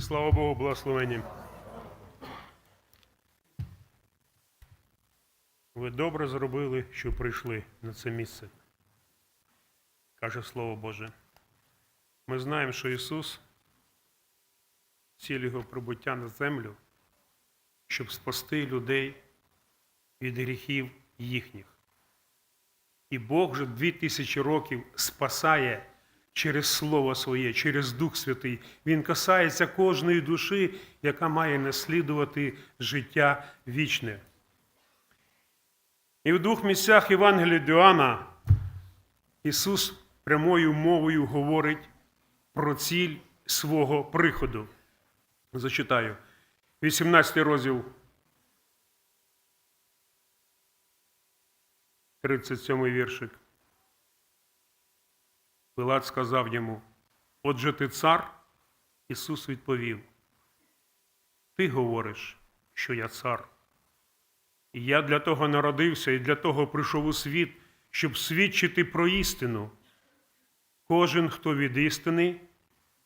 Слава Богу, благословені. Ви добре зробили, що прийшли на це місце. Каже Слово Боже. Ми знаємо, що Ісус, ціль Його прибуття на землю, щоб спасти людей від гріхів їхніх. І Бог вже дві тисячі років спасає через Слово Своє, через Дух Святий. Він касається кожної душі, яка має наслідувати життя вічне. І в двох місцях Євангелія Діоанна Ісус прямою мовою говорить про ціль свого приходу. Зачитаю. 18 розділ 37 віршик. Пилат сказав йому, отже ти цар? Ісус відповів, ти говориш, що я цар. І я для того народився і для того прийшов у світ, щоб свідчити про істину. Кожен, хто від істини,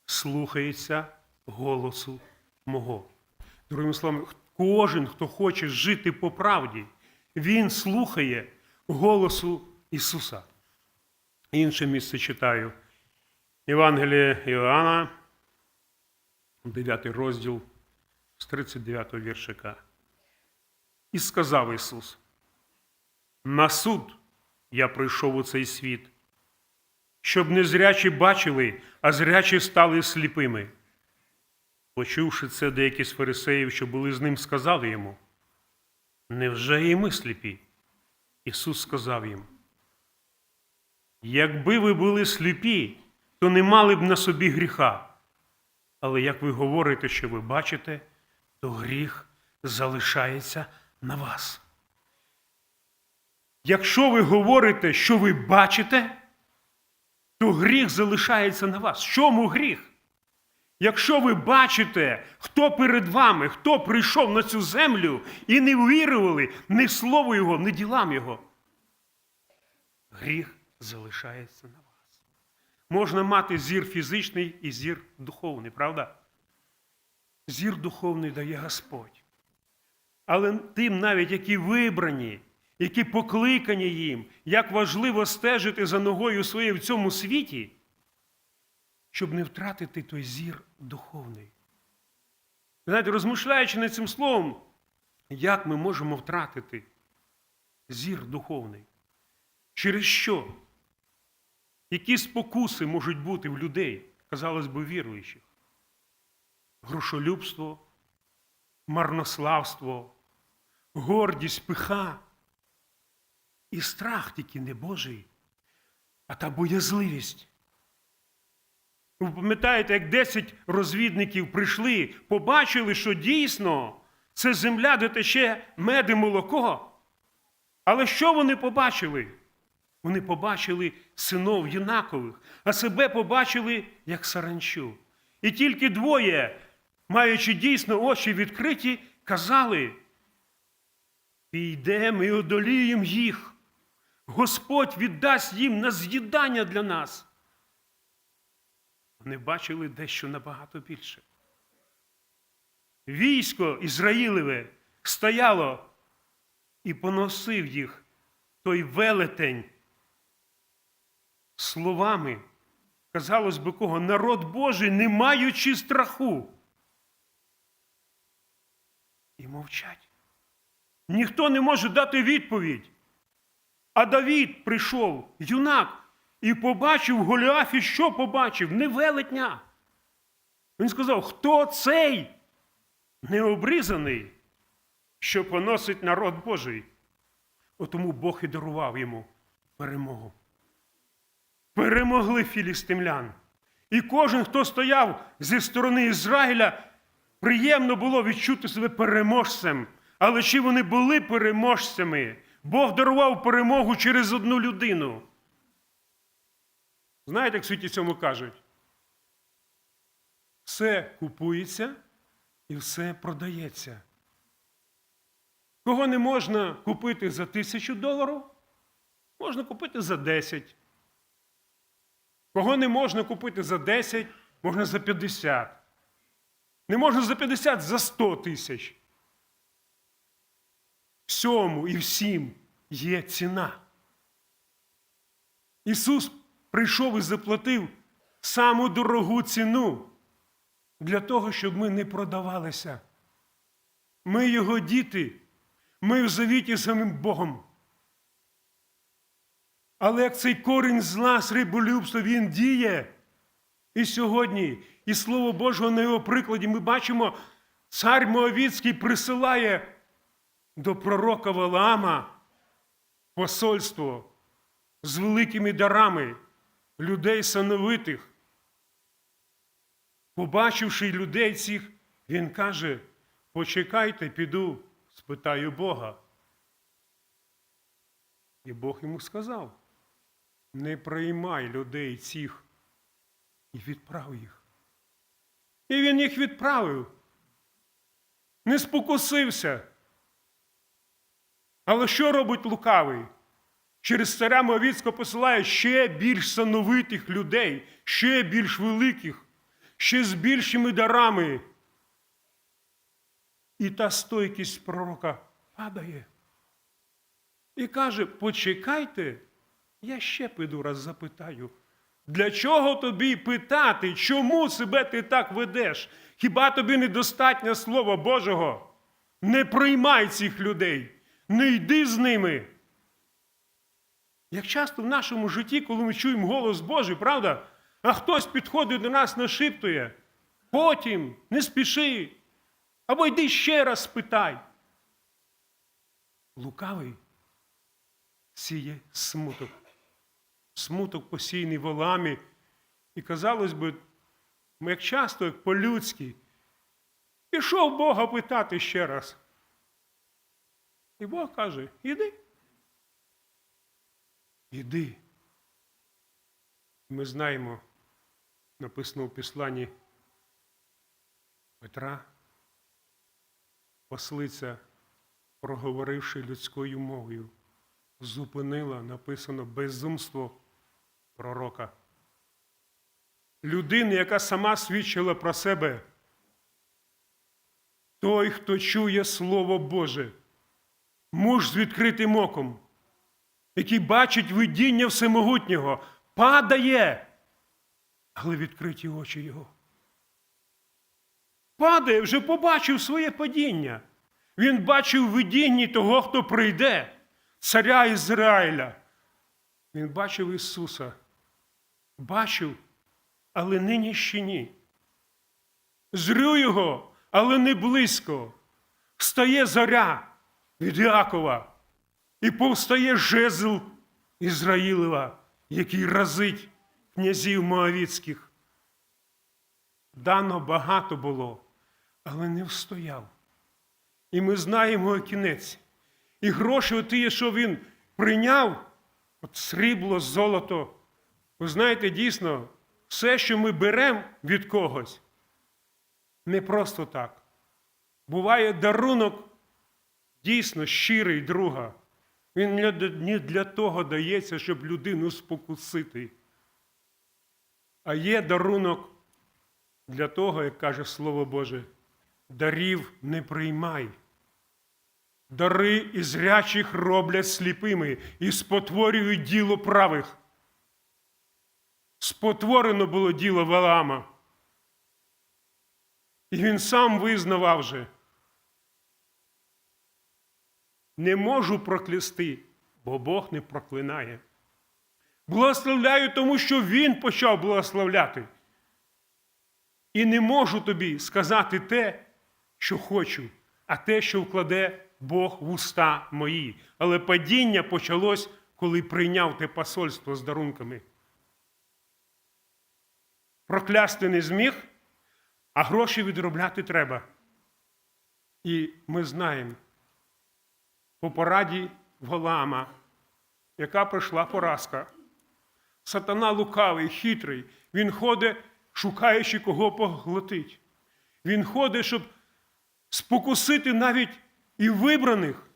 слухається голосу мого. Другими словами, кожен, хто хоче жити по правді, він слухає голосу Ісуса. Інше місце читаю. Євангеліє Іоанна, 9 розділ з 39 віршика. І сказав Ісус: На суд я прийшов у цей світ, щоб не зрячі бачили, а зрячі стали сліпими. Почувши це, деякі з фарисеїв, що були з ним, сказали йому: Невже і ми сліпі? Ісус сказав їм: Якби ви були сліпі, то не мали б на собі гріха. Але як ви говорите, що ви бачите, то гріх залишається на вас. Якщо ви говорите, що ви бачите, то гріх залишається на вас. Чому гріх? Якщо ви бачите, хто перед вами, хто прийшов на цю землю і не вірували ні слову Його, ні ділам Його, гріх залишається на вас. Можна мати зір фізичний і зір духовний, правда? Зір духовний дає Господь. Але тим, навіть які вибрані, які покликані їм, як важливо стежити за ногою своєю в цьому світі, щоб не втратити той зір духовний. Знаєте, розмишляючи над цим словом, як ми можемо втратити зір духовний? Через що? Які спокуси можуть бути в людей, казалось би, віруючих? Грошолюбство, марнославство, гордість, пиха і страх тільки не Божий, а та боязливість. Ви пам'ятаєте, як 10 розвідників прийшли, побачили, що дійсно це земля, де тече мед і молоко. Але що вони побачили? Вони побачили синов юнакових, а себе побачили як саранчу. І тільки двоє, маючи дійсно очі відкриті, казали: Підемо і одоліємо їх. Господь віддасть їм на з'їдання для нас. Вони бачили дещо набагато більше. Військо Ізраїлеве стояло і поносив їх той велетень словами, казалось би кого, народ Божий, не маючи страху. І мовчать. Ніхто не може дати відповідь. А Давід прийшов, юнак, і побачив в Голіафі, що побачив? Не велетня. Він сказав, хто цей необрізаний, що поносить народ Божий? Отому Бог і дарував йому перемогу. Перемогли філістимлян. І кожен, хто стояв зі сторони Ізраїля, приємно було відчути себе переможцем. Але чи вони були переможцями? Бог дарував перемогу через одну людину. Знаєте, як світі цьому кажуть? Все купується і все продається. Кого не можна купити за тисячу доларів, можна купити за 10. Кого не можна купити за 10, можна за 50. Не можна за 50, за 100 тисяч. Всьому і всім є ціна. Ісус прийшов і заплатив саму дорогу ціну для того, щоб ми не продавалися. Ми Його діти, ми в завіті самим Богом. Але як цей корінь зла, сріболюбства, він діє. І сьогодні, і Слово Божого на його прикладі, ми бачимо, цар Моавіцький присилає до пророка Валаама посольство з великими дарами людей сановитих. Побачивши людей цих, він каже: почекайте, піду, спитаю Бога. І Бог йому сказав: не приймай людей цих і відправ їх. І він їх відправив, не спокусився. Але що робить лукавий? Через царя Моавіцького посилає ще більш сановитих людей, ще більш великих, ще з більшими дарами. І та стойкість пророка падає. І каже: почекайте, я ще піду раз запитаю. Для чого тобі питати, чому себе ти так ведеш? Хіба тобі недостатнє Слова Божого? Не приймай цих людей, не йди з ними. Як часто в нашому житті, коли ми чуємо голос Божий, правда? А хтось підходить до нас нашіптує, потім не спіши, або йди ще раз спитай. Лукавий сіє смуток. Смуток посійний волами. І казалось би, як часто, як по-людськи, пішов Бога питати ще раз. І Бог каже: іди. Іди. Ми знаємо, написано в Післанні Петра, послиця, проговоривши людською мовою, зупинила написано безумство пророка. Людини, яка сама свідчила про себе. Той, хто чує Слово Боже, муж з відкритим оком, який бачить видіння всемогутнього, падає, але відкриті очі його. Падає, вже побачив своє падіння. Він бачив видінні того, хто прийде, царя Ізраїля. Він бачив Ісуса. Бачив, але нині ще ні. Зрю його, але не близько. Встає зоря від Іакова і повстає жезл Ізраїлева, який разить князів Моавіцьких. Дано багато було, але не встояв. І ми знаємо кінець. І гроші, оті, що він прийняв, от срібло, золото. Ви знаєте, дійсно, все, що ми беремо від когось, не просто так. Буває дарунок дійсно щирий друга. Він не для того дається, щоб людину спокусити. А є дарунок для того, як каже Слово Боже, дарів не приймай. Дари і зрячих роблять сліпими і спотворюють діло правих. Спотворено було діло Валаама. І він сам визнавав же. Не можу проклясти, бо Бог не проклинає. Благословляю, тому що Він почав благословляти. І не можу тобі сказати те, що хочу, а те, що вкладе Бог в уста мої. Але падіння почалось, коли прийняв те посольство з дарунками. Проклясти не зміг, а гроші відробляти треба. І ми знаємо по пораді Валаама, яка прийшла поразка. Сатана лукавий, хитрий, він ходить, шукаючи кого поглотить. Він ходить, щоб спокусити навіть і вибраних.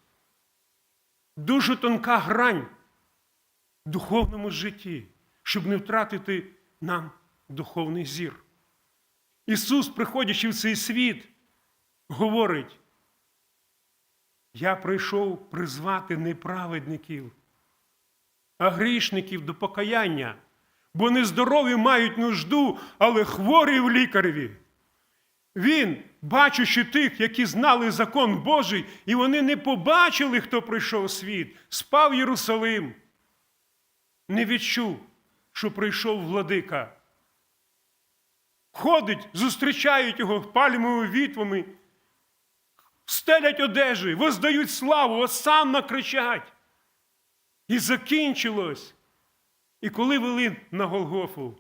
Дуже тонка грань в духовному житті, щоб не втратити нам духовний зір. Ісус, приходячи в цей світ, говорить, я прийшов призвати не праведників, а грішників до покаяння, бо нездорові мають нужду, але хворі в лікареві. Він, бачучи тих, які знали закон Божий, і вони не побачили, хто прийшов у світ, спав Єрусалим, не відчув, що прийшов владика. Ходить, зустрічають його пальмовими вітвами, стелять одежі, воздають славу, осанно кричать. І закінчилось. І коли вели на Голгофу,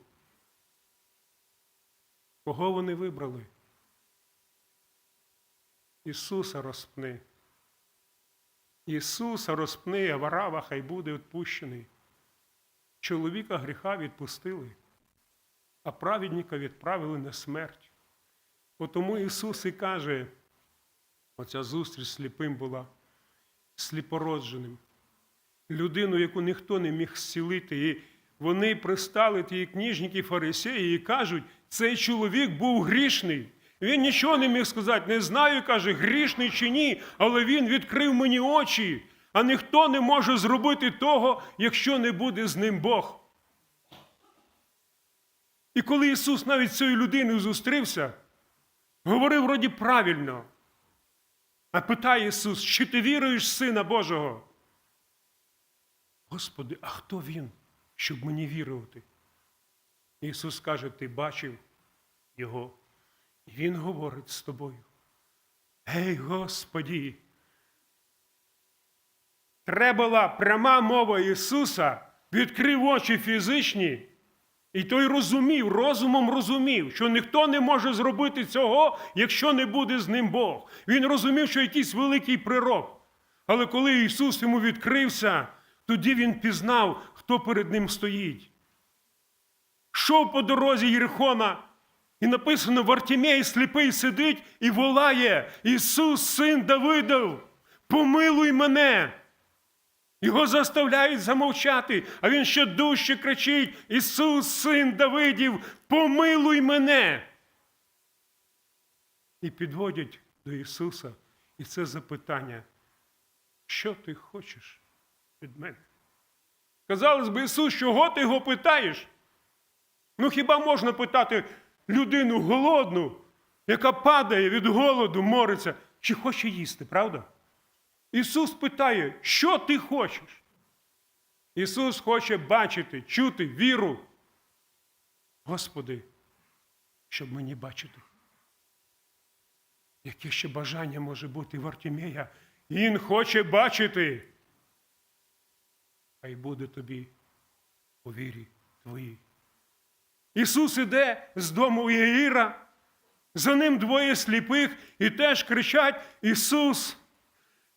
кого вони вибрали? Ісуса розпни. Ісуса розпни, а варава хай буде відпущений. Чоловіка гріха відпустили, а праведника відправили на смерть. Тому Ісус і каже, оця зустріч сліпим була, сліпородженим, людину, яку ніхто не міг зцілити. І вони пристали ті книжники фарисеї і кажуть, цей чоловік був грішний. Він нічого не міг сказати, не знаю, каже, грішний чи ні, але він відкрив мені очі, а ніхто не може зробити того, якщо не буде з ним Бог. І коли Ісус навіть з цією людиною зустрівся, говорив вроді правильно. А питає Ісус, чи ти віруєш Сина Божого? Господи, а хто він, щоб мені вірувати? Ісус каже, ти бачив Його. І Він говорить з тобою. Гей, Господі! Треба була пряма мова Ісуса, відкрив очі фізичні, і той розумів, розумом розумів, що ніхто не може зробити цього, якщо не буде з ним Бог. Він розумів, що якийсь великий прирок. Але коли Ісус йому відкрився, тоді він пізнав, хто перед ним стоїть. Шов по дорозі Єрихона, і написано: Вартімей сліпий сидить і волає: Ісус, син Давидов, помилуй мене. Його заставляють замовчати, а він ще дужче кричить: Ісус, син Давидів, помилуй мене. І підводять до Ісуса і це запитання, що ти хочеш від мене? Казалось би, Ісус, чого ти його питаєш? Ну хіба можна питати людину голодну, яка падає від голоду, мориться, чи хоче їсти, правда? Ісус питає, що ти хочеш? Ісус хоче бачити, чути віру. Господи, щоб мені бачити. Яке ще бажання може бути в Артемія? Він хоче бачити. Хай буде тобі по вірі твоїй. Ісус іде з дому Єїра, за ним двоє сліпих і теж кричать: Ісус,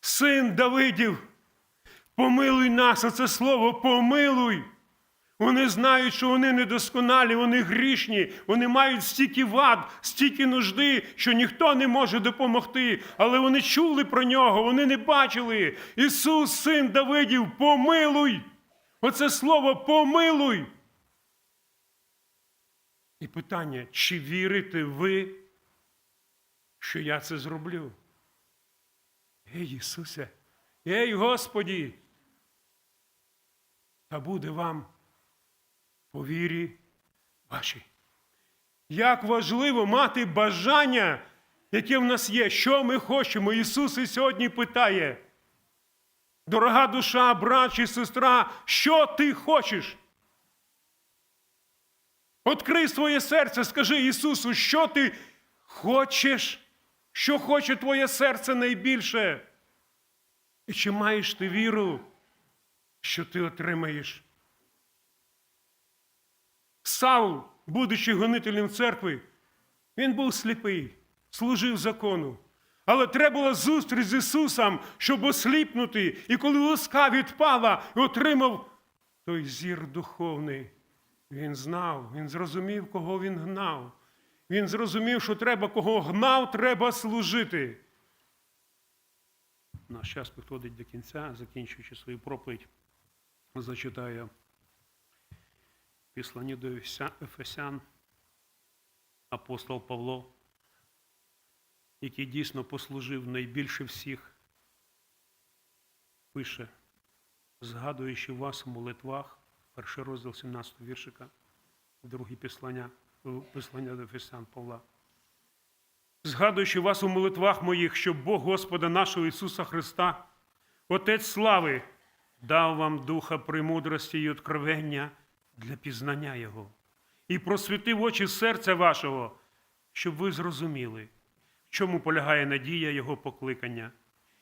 син Давидів, помилуй нас, оце слово помилуй. Вони знають, що вони недосконалі, вони грішні, вони мають стільки вад, стільки нужди, що ніхто не може допомогти. Але вони чули про нього, вони не бачили. Ісус, син Давидів, помилуй! Оце слово помилуй. І питання, чи вірите ви, що я це зроблю? Ей, Ісусе, ей, Господі, та буде вам по вірі вашій. Як важливо мати бажання, яке в нас є, що ми хочемо. Ісус і сьогодні питає. Дорога душа, брат чи сестра, що ти хочеш? Открий своє серце, скажи Ісусу, що ти хочеш, що хоче твоє серце найбільше. І чи маєш ти віру, що ти отримаєш? Саул, будучи гонителем церкви, він був сліпий, служив закону. Але треба була зустріч з Ісусом, щоб осліпнути. І коли луска відпала і отримав той зір духовний. Він знав, він зрозумів, кого він гнав. Він зрозумів, що треба кого гнав, треба служити. Наш час підходить до кінця, закінчуючи свою проповідь, зачитаю післані до Ефесян, апостол Павло, який дійсно послужив найбільше всіх, пише, згадуючи вас у молитвах, перший розділ 17 віршика, друге післання, післання до Ефесян Павла. Згадуючи вас у молитвах моїх, що Бог Господа нашого Ісуса Христа, Отець слави, дав вам духа премудрості і откровення для пізнання Його, і просвітив очі серця вашого, щоб ви зрозуміли, в чому полягає надія Його покликання,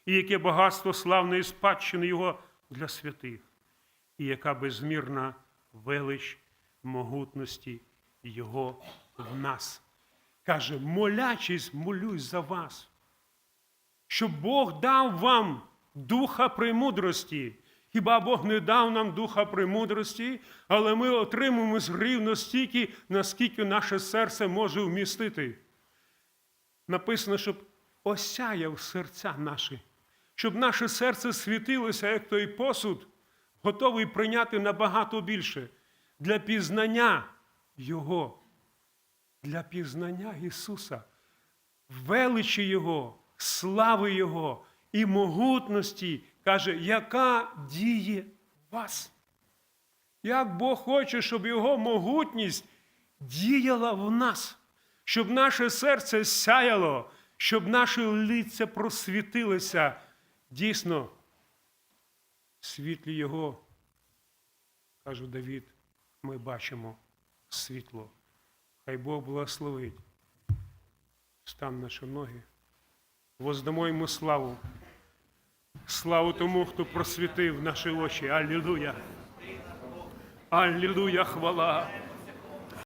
і яке багатство славної спадщини Його для святих, і яка безмірна велич могутності Його в нас. Каже, молячись, молюсь за вас, щоб Бог дав вам духа премудрості. Хіба Бог не дав нам духа премудрості, але ми отримуємо рівно стільки, наскільки наше серце може вмістити. Написано, щоб осяяв серця наші, щоб наше серце світилося, як той посуд, готовий прийняти набагато більше для пізнання Його, для пізнання Ісуса, величі Його, слави Його і могутності, каже, яка діє вас. Як Бог хоче, щоб Його могутність діяла в нас, щоб наше серце сяяло, щоб наші лиця просвітилися дійсно світлі Його, каже Давід, ми бачимо світло. Хай Бог благословить. Стан наші ноги. Воздамо йому славу. Славу тому, хто просвітив наші очі. Аллилуйя. Аллилуйя, хвала.